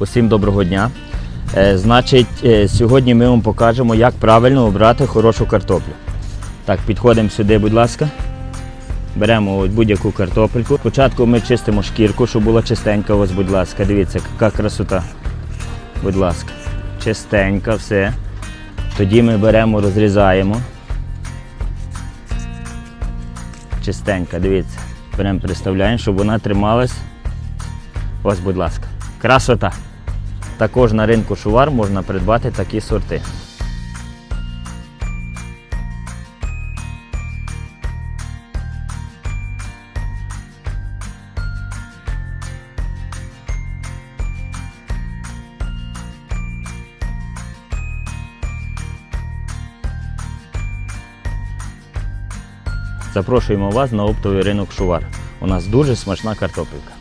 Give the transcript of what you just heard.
Усім доброго дня. Е, Значить, е, сьогодні ми вам покажемо, як правильно обрати хорошу картоплю. Так, підходимо сюди, будь ласка. Беремо будь-яку картопельку. Спочатку ми чистимо шкірку, щоб була чистенька. Ось, будь ласка, дивіться, яка красота. Будь ласка, чистенька, все. Тоді ми беремо, розрізаємо. Чистенька, дивіться. Беремо, приставляємо, щоб вона трималась. Ось, будь ласка. Красота. Також на ринку шувар можна придбати такі сорти. Запрошуємо вас на оптовий ринок шувар. У нас дуже смачна картопелька.